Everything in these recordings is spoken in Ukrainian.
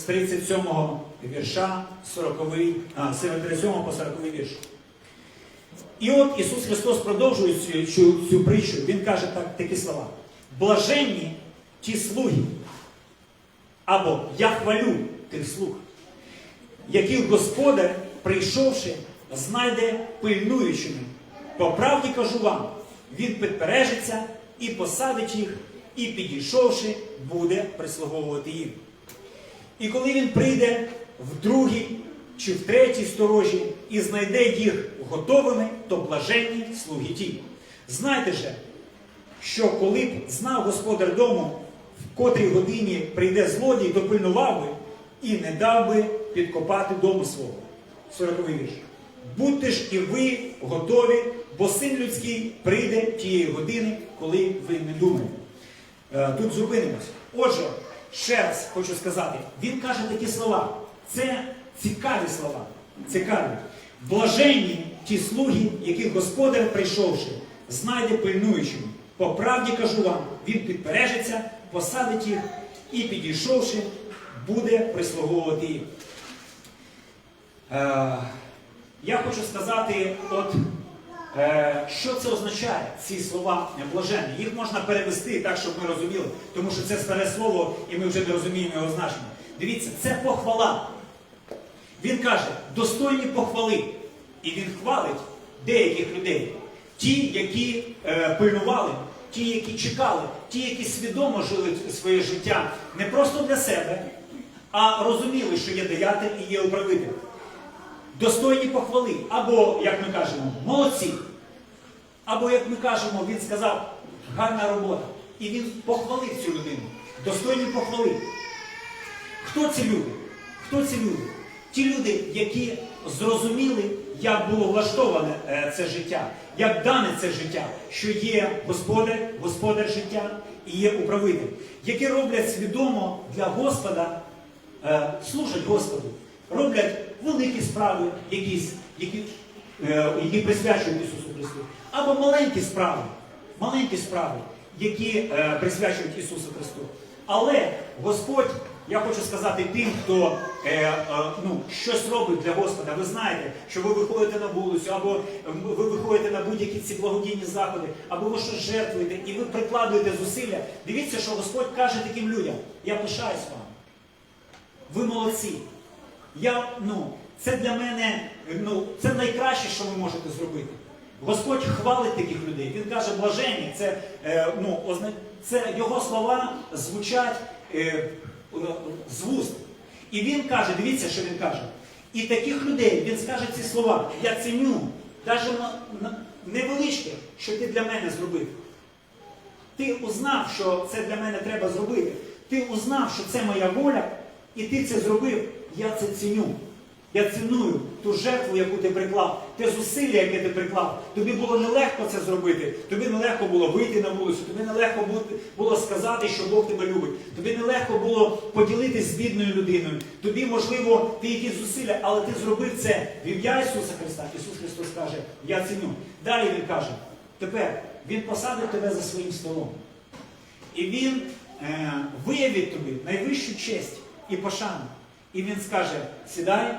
з 37 вірша, 40, а, 37 по 40 вірш. І от Ісус Христос продовжує цю, цю, цю притчу. Він каже так, такі слова: блаженні ті слуги, або я хвалю тих слуг, яких Господар, прийшовши, знайде пильнуючими. По правді кажу вам, він підпережиться і посадить їх, і підійшовши, буде прислуговувати їм. І коли він прийде в другій чи в третій сторожі і знайде їх готовими, то блаженні слуги ті. Знайте же, що коли б знав господар дому, в котрій годині прийде злодій, то пильнував би і не дав би підкопати дому свого. 40 вірш. Будьте ж і ви готові, бо син людський прийде тієї години, коли ви не думаєте. Е, Тут зупинимось. Отже, ще раз хочу сказати, він каже такі слова. Це цікаві слова. Цікаві. Блаженні ті слуги, яких Господар, прийшовши, знайде пильнуючими. По правді кажу вам, він підпережиться, посадить їх і, підійшовши, буде прислуговувати їх. Е, я хочу сказати, от що це означає, ці слова блаженні. Їх можна перевести так, щоб ми розуміли, тому що це старе слово, і ми вже не розуміємо його значення. Дивіться, це похвала. Він каже, достойні похвали. І він хвалить деяких людей. Ті, які е, пильнували, ті, які чекали, ті, які свідомо жили своє життя не просто для себе, а розуміли, що є деятель і є управитель. Достойні похвали. Або, як ми кажемо, молодці. Або, як ми кажемо, він сказав, гарна робота. І він похвалив цю людину. Достойні похвали. Хто ці люди? Хто ці люди? Ті люди, які зрозуміли, як було влаштоване е, це життя, як дане це життя, що є господар, господар життя і є управитель, які роблять свідомо для Господа, е, служать Господу, роблять великі справи, якісь, які, е, які присвячують Ісусу Христу, або маленькі справи, маленькі справи, які е, присвячують Ісусу Христу. Але Господь, я хочу сказати тим, хто е, е, ну, щось робить для Господа. Ви знаєте, що ви виходите на вулицю, або ви виходите на будь-які ці благодійні заходи, або ви щось жертвуєте, і ви прикладуєте зусилля. Дивіться, що Господь каже таким людям: я пишаюсь вам. Ви молодці. Я, ну, це для мене ну, це найкраще, що ви можете зробити. Господь хвалить таких людей. Він каже, блаженні, це, е, ну, це його слова звучать е, з вуст. І він каже, дивіться, що він каже. І таких людей він скаже ці слова. Я ціню, навіть на, на, невеличке, що ти для мене зробив. Ти узнав, що це для мене треба зробити. Ти узнав, що це моя воля, і ти це зробив. Я це ціню. Я ціную ту жертву, яку ти приклав, те зусилля, яке ти приклав. Тобі було нелегко це зробити. Тобі нелегко було вийти на вулицю, тобі нелегко було сказати, що Бог тебе любить. Тобі нелегко було поділитись з бідною людиною. Тобі, можливо, ти якісь зусилля, але ти зробив це в ім'я Ісуса Христа. Ісус Христос каже, я ціню. Далі Він каже, тепер Він посадить тебе за своїм столом. І Він е, виявить тобі найвищу честь і пошану. І він скаже, сідай,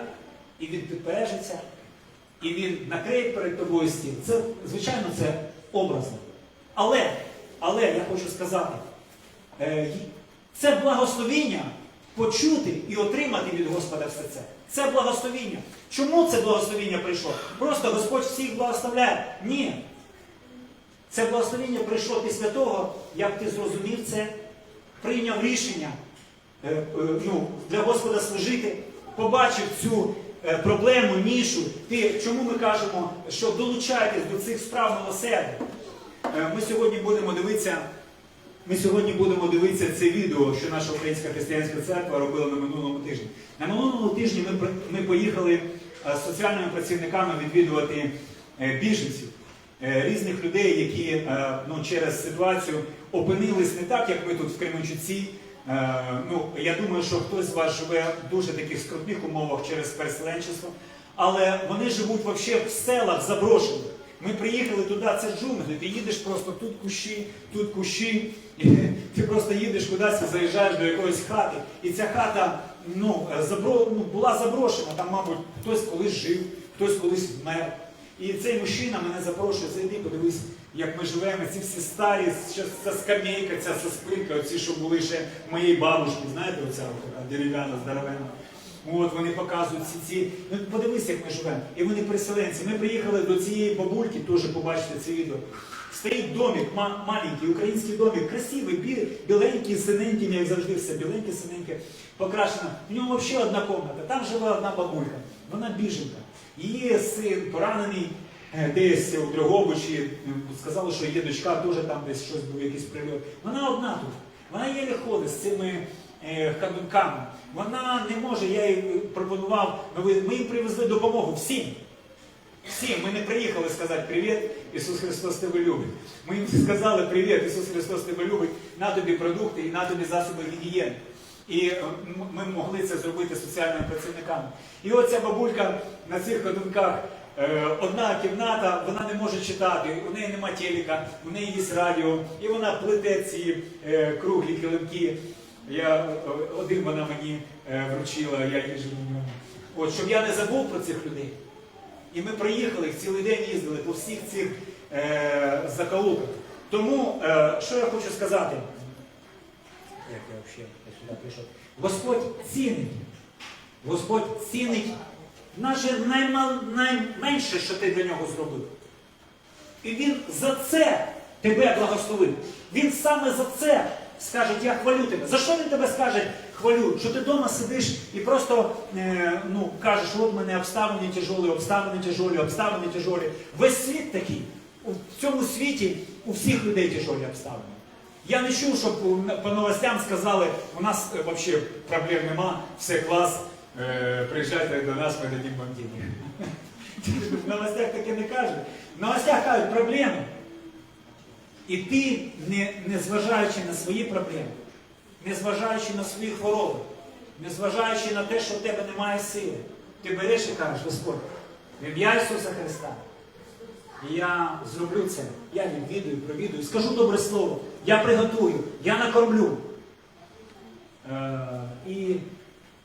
і він підпережиться, і він накриє перед тобою стіл. Це, звичайно, це образно. Але, але я хочу сказати, е, це благословіння почути і отримати від Господа все це. Це благословіння. Чому це благословіння прийшло? Просто Господь всіх благословляє. Ні. Це благословіння прийшло після того, як ти зрозумів це, прийняв рішення ну, для Господа служити, побачив цю е, проблему, нішу. Ти, чому ми кажемо, що долучайтесь до цих справ милосердя? Е, Ми сьогодні будемо дивитися. Ми сьогодні будемо дивитися це відео, що наша Українська християнська церква робила на минулому тижні. На минулому тижні ми, ми поїхали е, з соціальними працівниками відвідувати е, біженців, е, різних людей, які е, ну, через ситуацію опинились не так, як ми тут в Кременчуці. Е, Ну, я думаю, що хтось з вас живе в дуже таких скрутних умовах через переселенчество, але вони живуть вообще в селах заброшених. Ми приїхали туди, це джунглі, ти їдеш просто тут кущі, тут кущі, ти просто їдеш кудись заїжджаєш до якоїсь хати. І ця хата ну, е, забро, ну, була заброшена. Там, мабуть, хтось колись жив, хтось колись вмер. І цей мужчина мене запрошує, зайди, подивись, як ми живемо. Ці всі старі, ця скамейка, ця спинка, оці, що були ще моєї бабушки, знаєте, оця дерев'яна, здоровенна. От вони показують ці ці. Ну подивись, як ми живемо. І вони переселенці. Ми приїхали до цієї бабульки, теж побачите це відео. Стоїть домик, ма- маленький, український домик, красивий, бі- біленький, синенький, як завжди все, біленьке, синеньке, покрашено. В ньому взагалі одна кімната. Там жила одна бабулька. Вона біженка. Її син поранений е, десь у Дрогобичі. Сказали, що її дочка теж там десь щось був, якийсь прильот. Вона одна тут. Вона єлі ходить з цими е, ходунками. Вона не може, я їй пропонував, ми їм привезли допомогу всім. Всім, ми не приїхали сказати Привіт, Ісус Христос тебе любить. Ми їм сказали Привіт, Ісус Христос тебе любить, на тобі продукти і на тобі засоби гігієни. І е, ми могли це зробити соціальними працівниками. І оця бабулька на цих ходунках, е, одна кімната, вона не може читати, у неї нема телека, у неї є радіо, і вона плете ці е, круглі килимки. Я, один вона мені вручила, я їжу на ньому. От, щоб я не забув про цих людей. І ми приїхали, цілий день їздили по всіх цих е, заколуках. Тому, е, що я хочу сказати, як я взагалі сюди прийшов? Господь цінить. Господь цінить навіть найма- найменше, що ти для нього зробив. І він за це тебе благословив. Він саме за це скаже, я хвалю тебе. За що він тебе скаже хвалю? Що ти вдома сидиш і просто е, ну, кажеш, от мене обставини тяжолі, обставини тяжолі, обставини тяжолі. Весь світ такий. У цьому світі у всіх людей тяжолі обставини. Я не чув, щоб по новостям сказали, у нас е, взагалі проблем нема, все клас, е, приїжджайте до нас, ми дадим вам денег. В новостях таке не кажуть. В новостях кажуть проблеми. І ти, не, не зважаючи на свої проблеми, не зважаючи на свої хвороби, не зважаючи на те, що в тебе немає сили, ти береш і кажеш, Господь, в ім'я Ісуса Христа. Я зроблю це, я відвідую, провідую, скажу добре слово, я приготую, я накормлю. Е, і,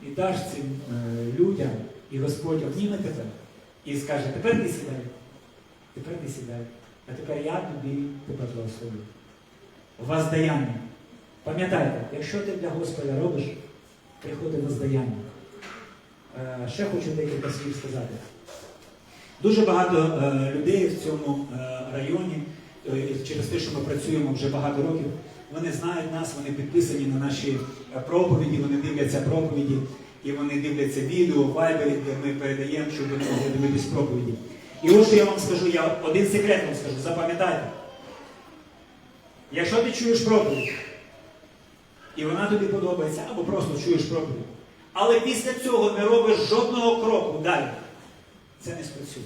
і даш цим е, людям, і Господь обніме тебе і скаже, тепер ти сідай, тепер ти сідай, а тепер я тобі тебе благословлю. Воздаяння. Пам'ятайте, якщо ти для Господа робиш, приходить воздаяння. Е, ще хочу декілька слів сказати. Дуже багато е, людей в цьому е, районі, е, через те, що ми працюємо вже багато років, вони знають нас, вони підписані на наші проповіді, вони дивляться проповіді, і вони дивляться відео Вайбері, де ми передаємо, щоб вони могли дивитись проповіді. І ось що я вам скажу, я один секрет вам скажу, запам'ятайте. Якщо ти чуєш проповідь, і вона тобі подобається, або просто чуєш проповідь, але після цього не робиш жодного кроку далі, це не спрацює.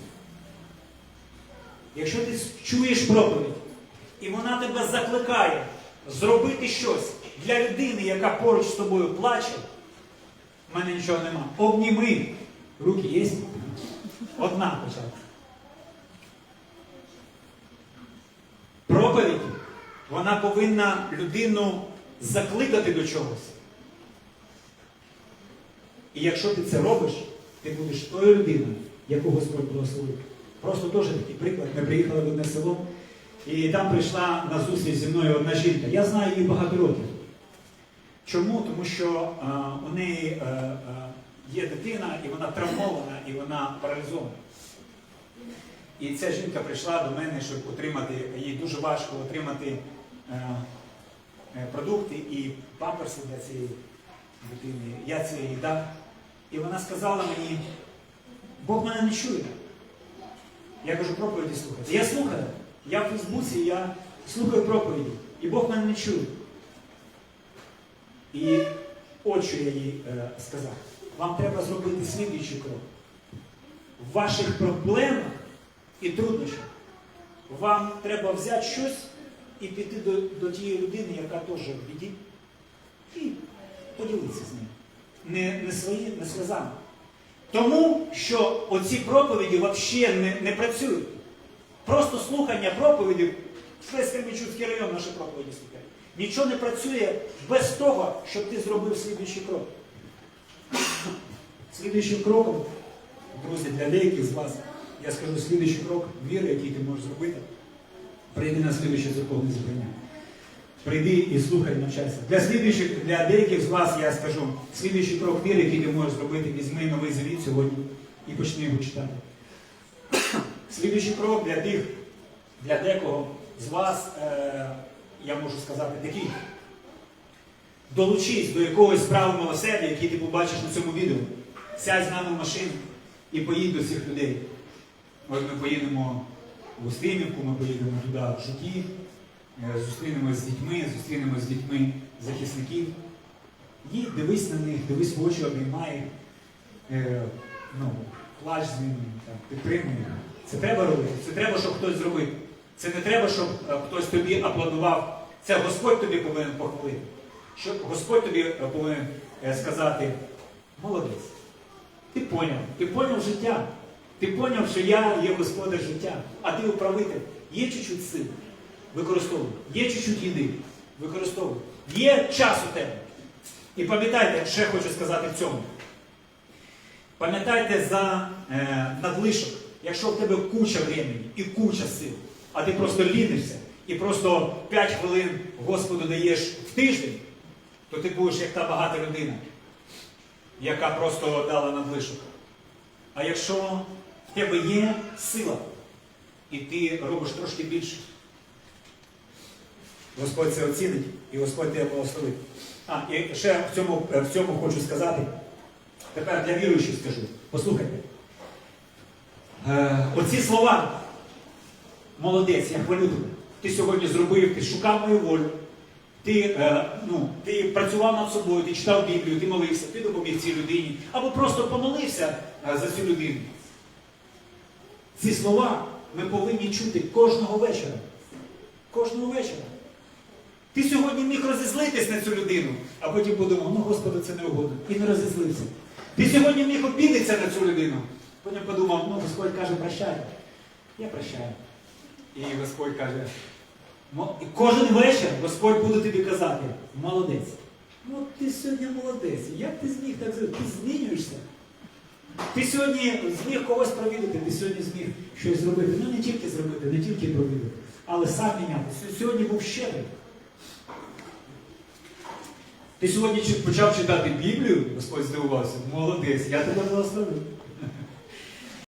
Якщо ти чуєш проповідь, і вона тебе закликає зробити щось для людини, яка поруч з тобою плаче, в мене нічого нема. Обніми. Руки є? Одна хоча б. Проповідь, вона повинна людину закликати до чогось. І якщо ти це робиш, ти будеш тою людиною, яку Господь благословив. Просто теж такий приклад. Ми приїхали в одне село, і там прийшла на зустріч зі мною одна жінка. Я знаю її багато років. Чому? Тому що а, у неї а, а, є дитина, і вона травмована, і вона паралізована. І ця жінка прийшла до мене, щоб отримати, їй дуже важко отримати е, е, продукти і памперси для цієї дитини. Я це їй дав. І вона сказала мені, Бог мене не чує. Я кажу, проповіді слухайте. Я слухаю. Я в Фейсбуці, я слухаю проповіді. І Бог мене не чує. І що я їй е, сказав. Вам треба зробити слідуючий крок. В ваших проблемах і труднощах вам треба взяти щось і піти до, до тієї людини, яка теж в біді, і поділитися з ним. Не, не, свої, не сльозами. Тому що оці проповіді взагалі не, не працюють. Просто слухання проповіді, весь Кремічуцький район наші проповіді слухає. Нічого не працює без того, щоб ти зробив слідуючий крок. Слідуючим кроком, друзі, для деяких з вас, я скажу слідуючий крок віри, який ти можеш зробити. Прийди на слідуюче законне зібрання. Прийди і слухай, навчайся. Для слідуючих, для деяких з вас я скажу, слідуючий крок віри, який ти можеш зробити, візьми новий завіт сьогодні і почни його читати. Слідуючий крок для тих, для декого з вас, е, я можу сказати, такий. Долучись до якогось справи милосердя, який ти побачиш на цьому відео. Сядь з нами в машину і поїдь до цих людей. От ми поїдемо в Устимівку, ми поїдемо туди в Жуків, е, зустрінемось з дітьми, зустрінемось з дітьми захисників. Їдь, дивись на них, дивись в очі, обіймай, е, ну, плач з ними, підтримуй. Це треба робити, це треба, щоб хтось зробив. Це не треба, щоб е, хтось тобі аплодував. Це Господь тобі повинен похвалити. Щоб Господь тобі е, повинен е, сказати, молодець. Ти поняв, ти поняв життя. Ти поняв, що я є господар життя, а ти управитель. Є чуть-чуть сил, використовуй. Є чуть-чуть їди, використовуй. Є час у тебе. І пам'ятайте, ще хочу сказати в цьому. Пам'ятайте за е, надлишок, якщо в тебе куча времени і куча сил, а ти просто лінишся і просто 5 хвилин Господу даєш в тиждень, то ти будеш як та багата людина, яка просто дала надлишок. А якщо в тебе є сила, і ти робиш трошки більше, Господь це оцінить і Господь тебе благословить. А, і ще в цьому, в цьому хочу сказати, тепер для віруючих скажу. Послухайте. Е, оці слова, молодець, я хвалю тебе. Ти сьогодні зробив, ти шукав мою волю. Ти, е, ну, ти працював над собою, ти читав Біблію, ти молився, ти допоміг цій людині, або просто помолився е, за цю людину. Ці слова ми повинні чути кожного вечора. Кожного вечора. Ти сьогодні міг розізлитись на цю людину, а потім подумав, ну Господи, це не угодно. І не розізлився. Ти сьогодні міг обідатися на цю людину. Потім подумав, ну Господь каже, прощай. Я прощаю. І Господь каже, «Мо- і кожен вечір Господь буде тобі казати, молодець. Ну ти сьогодні молодець. Як ти зміг так зробити? Ти змінюєшся. Ти сьогодні зміг когось провідати, ти сьогодні зміг щось зробити. Ну не тільки зробити, не тільки провідати, але сам міняти. Сьогодні був щедрий. Ти сьогодні почав читати Біблію, Господь здивувався, молодець, я тебе благословив.